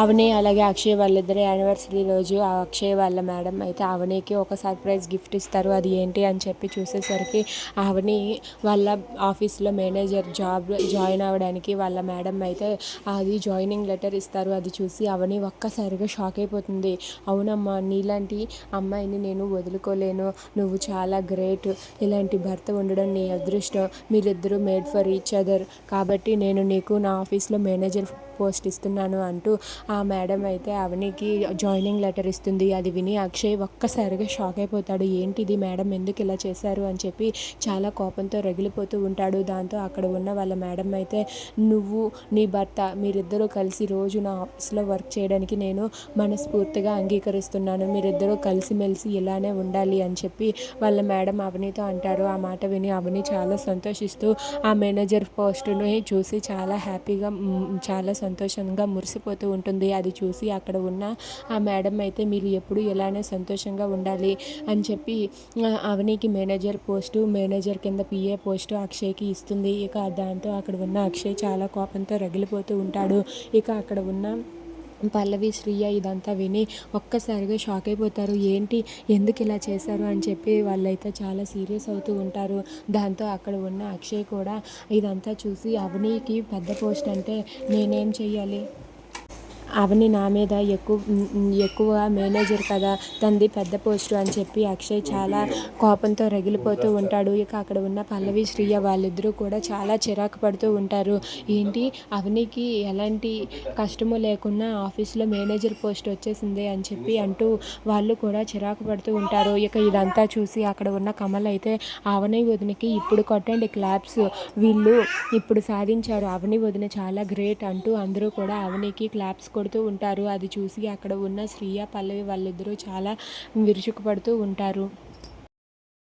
అవని అలాగే అక్షయ్ వాళ్ళిద్దరి యానివర్సరీ రోజు ఆ అక్షయ్ వాళ్ళ మేడం అయితే అవనికి ఒక సర్ప్రైజ్ గిఫ్ట్ ఇస్తారు. అది ఏంటి అని చెప్పి చూసేసరికి అవని వాళ్ళ ఆఫీస్లో మేనేజర్ జాబ్ జాయిన్ అవ్వడానికి వాళ్ళ మేడం అయితే అది జాయినింగ్ లెటర్ ఇస్తారు. అది చూసి అవని ఒక్కసారిగా షాక్ అయిపోతుంది. అవునమ్మా నీలాంటి అమ్మాయిని నేను వదులుకోలేను. నువ్వు చాలా గ్రేట్ ఇలాంటి భర్త ఉండడం నీ అదృష్టం. మీరిద్దరూ మేడ్ ఫర్ ఈచ్ అదర్ కాబట్టి నేను నీకు నా ఆఫీస్లో మేనేజర్ పోస్ట్ ఇస్తున్నాను అంటూ ఆ మేడం అయితే అవనికి జాయినింగ్ లెటర్ ఇస్తుంది అది విని అక్షయ్ ఒక్కసారిగా షాక్ అయిపోతాడు. ఏంటిది మేడం? ఎందుకు ఇలా చేశారు? అని చెప్పి చాలా కోపంతో రగిలిపోతూ ఉంటాడు. దాంతో అక్కడ ఉన్న వాళ్ళ మేడం అయితే నువ్వు నీ భర్త మీరిద్దరూ కలిసి రోజు నా ఆఫీస్లో వర్క్ చేయడానికి నేను మనస్ఫూర్తిగా అంగీకరిస్తున్నాను. మీరిద్దరూ కలిసిమెలిసి ఇలానే ఉండాలి అని చెప్పి వాళ్ళ మేడం అవనితో అంటారు. ఆ మాట విని అవని చాలా సంతోషిస్తూ ఆ మేనేజర్ పోస్టుని చూసి చాలా హ్యాపీగా చాలా సంతోషంగా మురిసిపోతూ ఉంటుంది అది చూసి అక్కడ ఉన్న ఆ మేడం అయితే మీరు ఎప్పుడు ఇలానే సంతోషంగా ఉండాలి అని చెప్పి ఆ, అవనికి మేనేజర్ పోస్టు మేనేజర్ కింద పిఏ పోస్టు అక్షయ్కి ఇస్తుంది. ఇక దాంతో అక్కడ ఉన్న అక్షయ్ చాలా కోపంతో రగిలిపోతూ ఉంటాడు. ఇక అక్కడ ఉన్న పల్లవి శ్రీయ ఇదంతా విని ఒక్కసారిగా షాక్ అయిపోతారు. ఏంటి? ఎందుకు ఇలా చేశారు? అని చెప్పి వాళ్ళైతే చాలా సీరియస్ అవుతూ ఉంటారు. దాంతో అక్కడ ఉన్న అక్షయ్ కూడా ఇదంతా చూసి అవనీకి పెద్ద పోస్ట్ అంటే నేనేం చెయ్యాలి? అవని నా మీద ఎక్కువ ఎక్కువ మేనేజర్ కదా తంది పెద్ద పోస్టు అని చెప్పి అక్షయ్ చాలా కోపంతో రగిలిపోతూ ఉంటాడు. ఇక అక్కడ ఉన్న పల్లవి శ్రీయ వాళ్ళిద్దరూ కూడా చాలా చిరాకు పడుతూ ఉంటారు. ఏంటి? అవనికి ఎలాంటి కష్టము లేకుండా ఆఫీస్లో మేనేజర్ పోస్ట్ వచ్చేసింది అని చెప్పి అంటూ వాళ్ళు కూడా చిరాకు పడుతూ ఉంటారు. ఇక ఇదంతా చూసి అక్కడ ఉన్న కమల్ అయితే అవని వదినకి ఇప్పుడు కొట్టండి క్లాప్స్. వీళ్ళు ఇప్పుడు సాధించారు. అవని వదిన చాలా గ్రేట్ అంటూ అందరూ కూడా అవనికి క్లాప్స్ కొడుతూ ఉంటారు. అది చూసి అక్కడ ఉన్న శ్రీయ పల్లవి వాళ్ళిద్దరూ చాలా విరుచుకుపడుతూ ఉంటారు.